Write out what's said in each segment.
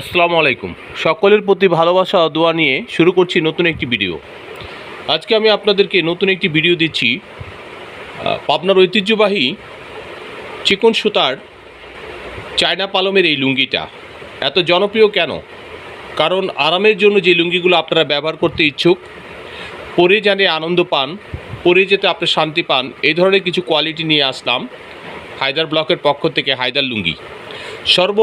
আসসালামু আলাইকুম। সকলের প্রতি ভালোবাসা দোয়া নিয়ে শুরু করছি নতুন একটি ভিডিও আজকে আমি আপনাদেরকে নতুন একটি ভিডিও দিচ্ছি পাবনার ঐতিহ্যবাহী চিকন সুতার চায়না পালমের এই লুঙ্গিটা। এত জনপ্রিয় কেন? কারণ আরামের জন্য যে লুঙ্গিগুলো আপনারা ব্যবহার করতে ইচ্ছুক, পরে জানে আনন্দ পান, পরে যেতে আপনি শান্তি পান এই ধরনের কিছু কোয়ালিটি নিয়ে আসলাম, হায়দার ব্লকের পক্ষ থেকে হায়দার লুঙ্গি। সর্ব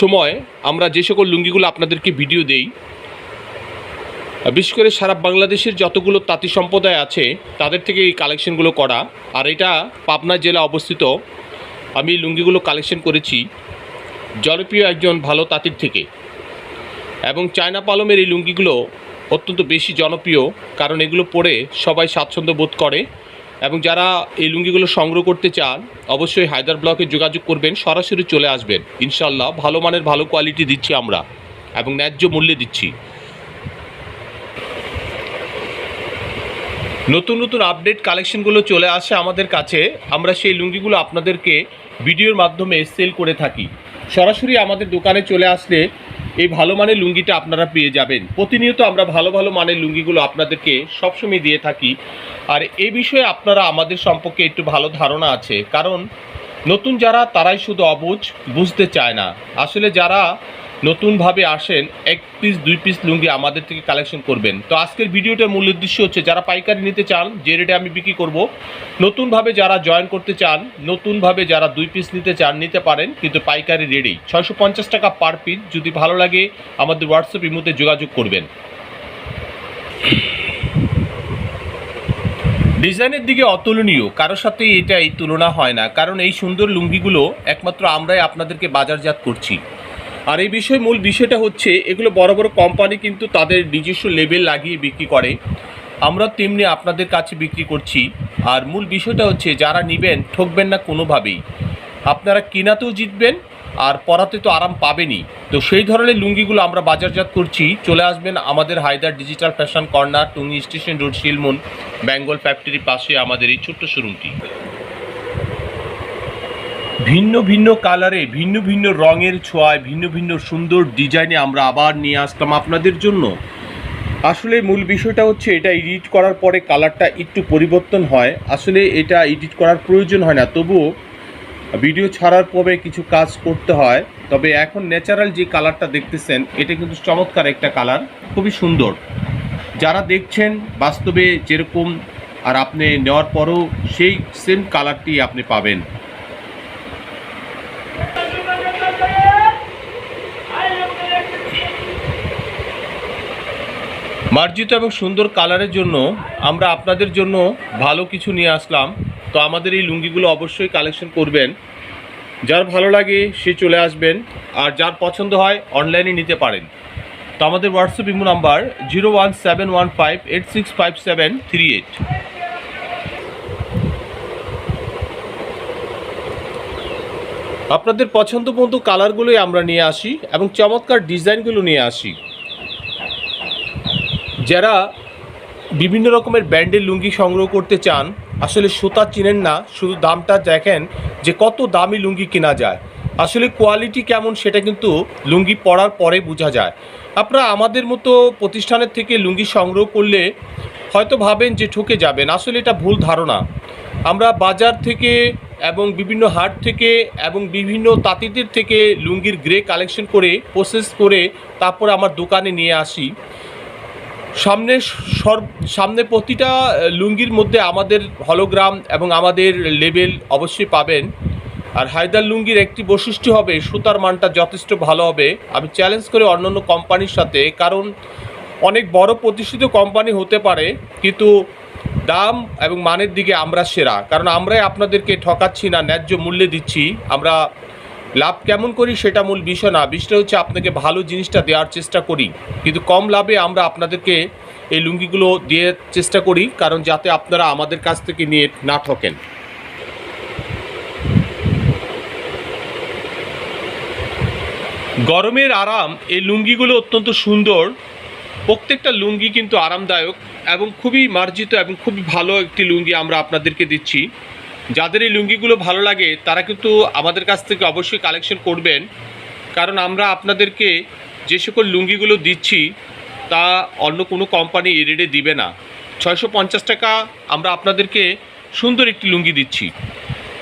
সময় আমরা যে সকল লুঙ্গিগুলো আপনাদেরকে ভিডিও দেই বিশেষ করে সারা বাংলাদেশের যতগুলো তাঁতি সম্প্রদায় আছে, তাদের থেকে এই কালেকশনগুলো করা। আর এটা পাবনা জেলা অবস্থিত, আমি লুঙ্গিগুলো কালেকশন করেছি জনপ্রিয় একজন ভালো তাঁতির থেকে। এবং চায়না পালমের এই লুঙ্গিগুলো অত্যন্ত বেশি জনপ্রিয়, কারণ এগুলো পরে সবাই স্বাচ্ছন্দ্য বোধ করে। এবং যারা এই লুঙ্গিগুলো সংগ্রহ করতে চান, অবশ্যই হায়দার ব্লকে যোগাযোগ করবেন, সরাসরি চলে আসবেন। ইনশাল্লাহ ভালো মানের ভালো কোয়ালিটি দিচ্ছি আমরা এবং ন্যায্য মূল্যে দিচ্ছি। নতুন নতুন আপডেট কালেকশনগুলো চলে আসে আমাদের কাছে। আমরা সেই লুঙ্গিগুলো আপনাদেরকে ভিডিওর মাধ্যমে সেল করে থাকি। সরাসরি আমাদের দোকানে চলে আসলে এই ভালো মানের লুঙ্গিটা আপনারা পেয়ে যাবেন। প্রতিনিয়ত আমরা ভালো ভালো মানের লুঙ্গিগুলো আপনাদেরকে সবসময় দিয়ে থাকি। আর এ বিষয়ে আপনারা আমাদের সম্পর্কে একটু ভালো ধারণা আছে। কারণ নতুন যারা, তারাই শুধু অবুঝ বুঝতে চায় না। আসলে যারা নতুনভাবে আসেন, এক পিস দুই পিস লুঙ্গি আমাদের থেকে কালেকশন করবেন। তো আজকের ভিডিওটার মূল উদ্দেশ্য হচ্ছে, যারা পাইকারি নিতে চান, যে রেটে আমি বিক্রি করব, নতুনভাবে যারা জয়েন করতে চান, নতুনভাবে যারা দুই পিস নিতে চান, নিতে পারেন, কিন্তু পাইকারি রেটেই ছয়শো টাকা পার পিস যদি ভালো লাগে, আমাদের হোয়াটসঅ্যাপ ইমোতে যোগাযোগ করবেন। ডিজাইনের দিকে অতুলনীয় কারোর সাথে এটাই তুলনা হয় না, কারণ এই সুন্দর লুঙ্গিগুলো একমাত্র আমরাই আপনাদেরকে বাজারজাত করছি। আর এই বিষয়ে মূল বিষয়টা হচ্ছে, এগুলো বড় বড় কোম্পানি কিন্তু তাদের নিজস্ব লেবেল লাগিয়ে বিক্রি করে। আমরা তেমনি আপনাদের কাছে বিক্রি করছি। আর মূল বিষয়টা হচ্ছে, যারা নেবেন, ঠকবেন না কোনোভাবেই। আপনারা কেনাতেও জিতবেন আর পরাতে তো আরাম পাবেনই তো সেই ধরনের লুঙ্গিগুলো আমরা বাজারজাত করছি। চলে আসবেন আমাদের Haider digital fashion corner Tongi station road Shilmun Bengal ফ্যাক্টরির পাশে আমাদের এই ছোট্ট শোরুমটি ভিন্ন ভিন্ন কালারে ভিন্ন ভিন্ন রঙের ছোঁয়ায়, ভিন্ন ভিন্ন সুন্দর ডিজাইনে আমরা আবার নিয়ে আসলাম আপনাদের জন্য। আসলে মূল বিষয়টা হচ্ছে এটা এডিট করার পরে কালারটা একটু পরিবর্তন হয়। আসলে এটা এডিট করার প্রয়োজন হয় না। তবুও ভিডিও ছাড়ার পরে কিছু কাজ করতে হয়, তবে এখন ন্যাচারাল যে কালারটা দেখতেছেন, এটা কিন্তু চমৎকার একটা কালার খুবই সুন্দর। যারা দেখছেন, বাস্তবে যেরকম আর আপনি নেওয়ার পরও সেই সেম কালারটি আপনি পাবেন। মার্জিত এবং সুন্দর কালারের জন্য আমরা আপনাদের জন্য ভালো কিছু নিয়ে আসলাম। তো আমাদের এই লুঙ্গিগুলো অবশ্যই কালেকশন করবেন। যার ভালো লাগে সে চলে আসবেন, আর যার পছন্দ হয় অনলাইনে নিতে পারেন। তো আমাদের WhatsApp Imo number zero one seven one five eight six five seven three eight আপনাদের পছন্দ মতো কালারগুলোই আমরা নিয়ে আসি এবং চমৎকার ডিজাইনগুলো নিয়ে আসি। যারা বিভিন্ন রকমের ব্র্যান্ডের লুঙ্গি সংগ্রহ করতে চান আসলে সুতা চিনেন না, শুধু দামটা দেখেন যে কত দামি লুঙ্গি কেনা যায়। আসলে কোয়ালিটি কেমন সেটা কিন্তু লুঙ্গি পরার পরে বোঝা যায়। আপনারা আমাদের মতো প্রতিষ্ঠানের থেকে লুঙ্গি সংগ্রহ করলে হয়তো ভাবেন যে ঠকে যাবেন। আসলে এটা ভুল ধারণা। আমরা বাজার থেকে এবং বিভিন্ন হাট থেকে এবং বিভিন্ন তাঁতিদের থেকে লুঙ্গির গ্রে কালেকশন করে প্রসেস করে তারপর আমার দোকানে নিয়ে আসি। সামনে সর, সামনে প্রতিটা লুঙ্গির মধ্যে আমাদের হলোগ্রাম এবং আমাদের লেবেল অবশ্যই পাবেন। আর হায়দার লুঙ্গির একটি বৈশিষ্ট্য হবে, সুতার মানটা যথেষ্ট ভালো হবে। আমি চ্যালেঞ্জ করে অন্যান্য কোম্পানির সাথে, কারণ অনেক বড় প্রতিষ্ঠিত কোম্পানি হতে পারে, কিন্তু দাম এবং মানের দিকে আমরা সেরা। কারণ আমরাই আপনাদেরকে ঠকাচ্ছি না, ন্যায্য মূল্যে দিচ্ছি। আমরা লাভ কেমন করি সেটা মূল বিষয় না। বিষয়টা হচ্ছে আপনাকে ভালো জিনিসটা দেওয়ার চেষ্টা করি। কিন্তু কম লাভে আমরা আপনাদেরকে এই লুঙ্গিগুলো দিয়ে চেষ্টা করি, কারণ যাতে আপনারা আমাদের কাছ থেকে নিয়ে না ঠকেন। গরমের আরাম, এই লুঙ্গিগুলো অত্যন্ত সুন্দর। প্রত্যেকটা লুঙ্গি কিন্তু আরামদায়ক এবং খুবই মার্জিত এবং খুবই ভালো একটি লুঙ্গি আমরা আপনাদেরকে দিচ্ছি। যাদের এই লুঙ্গিগুলো ভালো লাগে, তারা কিন্তু আমাদের কাছ থেকে অবশ্যই কালেকশন করবেন। কারণ আমরা আপনাদেরকে যে সকল লুঙ্গিগুলো দিচ্ছি, তা অন্য কোনো কোম্পানি এই রেটে দিবে না। ছয়শো পঞ্চাশ টাকা আমরা আপনাদেরকে সুন্দর একটি লুঙ্গি দিচ্ছি।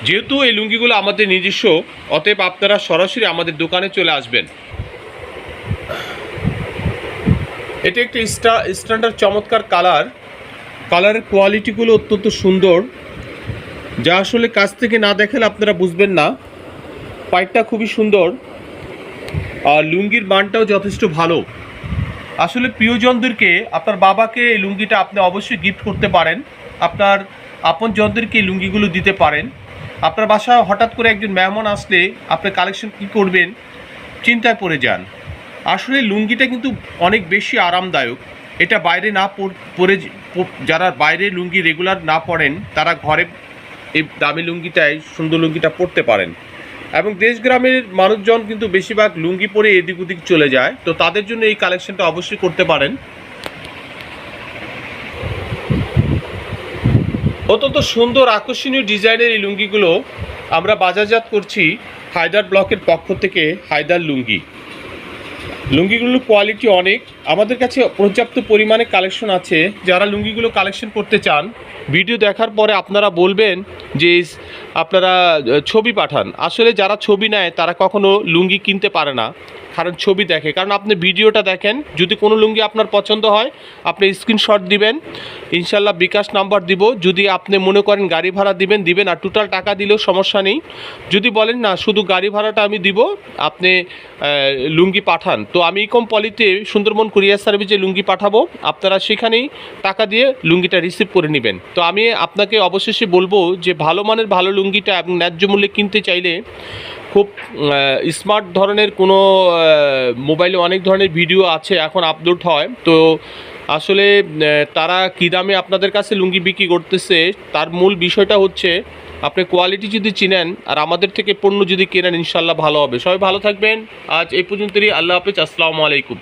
যেহেতু এই লুঙ্গিগুলো আমাদের নিজস্ব, অতএব আপনারা সরাসরি আমাদের দোকানে চলে আসবেন। এটা একটি স্টা স্ট্যান্ডার্ড চমৎকার কালার কালারের কোয়ালিটিগুলো অত্যন্ত সুন্দর। যা আসলে কাছ থেকে না দেখালে আপনারা বুঝবেন না। পাইটটা খুবই সুন্দর। আর লুঙ্গির মানটাও যথেষ্ট ভালো। আসলে প্রিয়জনদেরকে, আপনার বাবাকে এই লুঙ্গিটা আপনি অবশ্যই গিফট করতে পারেন। আপনার আপনজনদেরকে এই লুঙ্গিগুলো দিতে পারেন। আপনার বাসায় হঠাৎ করে একজন মেহমান আসলে আপনি কালেকশন কী করবেন, চিন্তায় পড়ে যান। আসলে লুঙ্গিটা কিন্তু অনেক বেশি আরামদায়ক। এটা বাইরে না পরে যারা বাইরে লুঙ্গি রেগুলার না পরেন, তারা ঘরে এই দামি লুঙ্গিটাই সুন্দর লুঙ্গিটা পরতে পারেন। এবং দেশ গ্রামের মানুষজন কিন্তু বেশিরভাগ লুঙ্গি পরে এদিক ওদিক চলে যায়। তো তাদের জন্য এই কালেকশনটা অবশ্যই করতে পারেন। অত্যন্ত সুন্দর আকর্ষণীয় ডিজাইনের এই লুঙ্গিগুলো আমরা বাজারজাত করছি হায়দার ব্লকের পক্ষ থেকে হায়দার লুঙ্গি। লুঙ্গিগুলোর কোয়ালিটি অনেক। আমাদের কাছে পর্যাপ্ত পরিমাণে কালেকশন আছে। যারা লুঙ্গিগুলো কালেকশন করতে চান ভিডিও দেখার পরে আপনারা বলবেন যে, আপনারা ছবি পাঠান। আসলে যারা ছবি নেয়, তারা কখনো লুঙ্গি কিনতে পারে না। কারণ ছবি দেখে। কারণ আপনি ভিডিওটা দেখেন, যদি কোনো লুঙ্গি আপনার পছন্দ হয়, আপনি স্ক্রিনশট দিবেন, ইনশাল্লাহ বিকাশ নাম্বার দিব। যদি আপনি মনে করেন গাড়ি ভাড়া দিবেন দিবেন আর টোটাল টাকা দিলেও সমস্যা নেই। যদি বলেন না, শুধু গাড়ি ভাড়াটা আমি দিব, আপনি লুঙ্গি পাঠান। তো আমি ইকম পলিতে সুন্দরবন কুরিয়ার সার্ভিসে লুঙ্গি পাঠাবো। আপনারা সেখানেই টাকা দিয়ে লুঙ্গিটা রিসিভ করে নেবেন। তো আমি আপনাকে অবশেষে বলব যে ভালো মানের ভালো লুঙ্গিটা এবং ন্যায্য মূল্যে কিনতে চাইলে খুব স্মার্ট ধরনের কোনো মোবাইলে অনেক ধরনের ভিডিও আছে এখন আপলোড হয়। তো আসলে তারা কী দামে আপনাদের কাছে লুঙ্গি বিক্রি করতেছে, তার মূল বিষয়টা হচ্ছে, আপনি কোয়ালিটি যদি চিনেন, আর আমাদের থেকে পণ্য যদি কেনেন ইনশাল্লাহ ভালো হবে। সবাই ভালো থাকবেন। আজ এই পর্যন্তই। আল্লাহ হাফিজ। আসসালামু আলাইকুম।